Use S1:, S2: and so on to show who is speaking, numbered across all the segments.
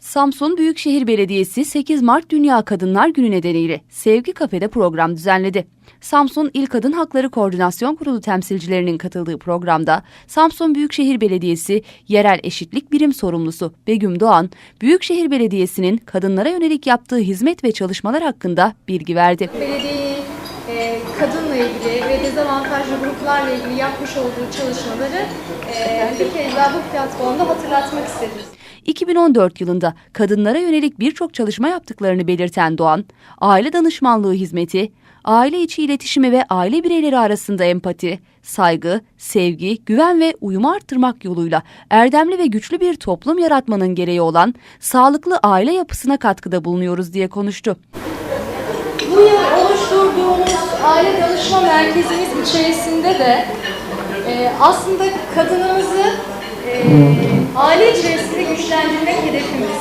S1: Samsun Büyükşehir Belediyesi 8 Mart Dünya Kadınlar Günü nedeniyle Sevgi Kafede program düzenledi. Samsun İl Kadın Hakları Koordinasyon Kurulu temsilcilerinin katıldığı programda Samsun Büyükşehir Belediyesi Yerel Eşitlik Birim Sorumlusu Begüm Doğan, Büyükşehir Belediyesi'nin kadınlara yönelik yaptığı hizmet ve çalışmalar hakkında bilgi verdi.
S2: belediyenin e, kadınla ilgili ve dezavantajlı gruplarla ilgili yapmış olduğu çalışmaları e, bir kez daha bu platformda hatırlatmak istedim.
S1: 2014 yılında kadınlara yönelik birçok çalışma yaptıklarını belirten Doğan, aile danışmanlığı hizmeti, aile içi iletişimi ve aile bireyleri arasında empati, saygı, sevgi, güven ve uyumu arttırmak yoluyla erdemli ve güçlü bir toplum yaratmanın gereği olan sağlıklı aile yapısına katkıda bulunuyoruz diye konuştu.
S2: Bu yıl oluşturduğumuz aile danışma merkezimiz içerisinde de e, aslında kadınımızı e, aile içerisinde güçlendirmek hedefimiz.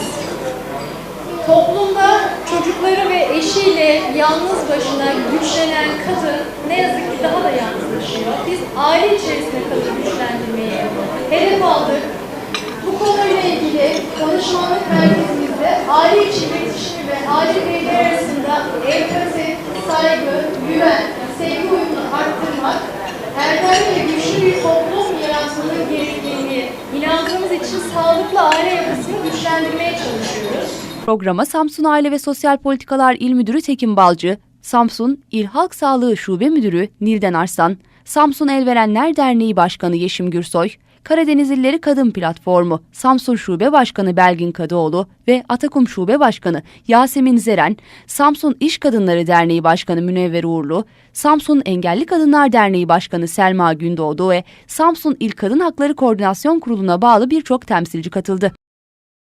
S2: Toplumda çocukları ve eşiyle yalnız başına güçlenen kadın ne yazık ki daha da yalnızlaşıyor. Biz aile içerisinde kadın güçlendirmeyi hedef aldık. Bu konuyla ilgili danışmanlık merkezimizde aile içi iletişimi ve aile bireyleri arasında empati, saygı, güven, sevgi uyumunu arttırmak, erdemli ve güçlü bir toplum yaratmanın gerekliliğini inandığımız için sağlıklı aile yapısını güçlendirmeye çalışıyoruz.
S1: Programa Samsun Aile ve Sosyal Politikalar İl Müdürü Tekin Balcı, Samsun İl Halk Sağlığı Şube Müdürü Nilden Arslan, Samsun Elverenler Derneği Başkanı Yeşim Gürsoy, Karadeniz İlleri Kadın Platformu Samsun Şube Başkanı Belgin Kadıoğlu ve Atakum Şube Başkanı Yasemin Zeren, Samsun İş Kadınları Derneği Başkanı Münevver Uğurlu, Samsun Engelli Kadınlar Derneği Başkanı Selma Gündoğdu ve Samsun İl Kadın Hakları Koordinasyon Kurulu'na bağlı birçok temsilci katıldı.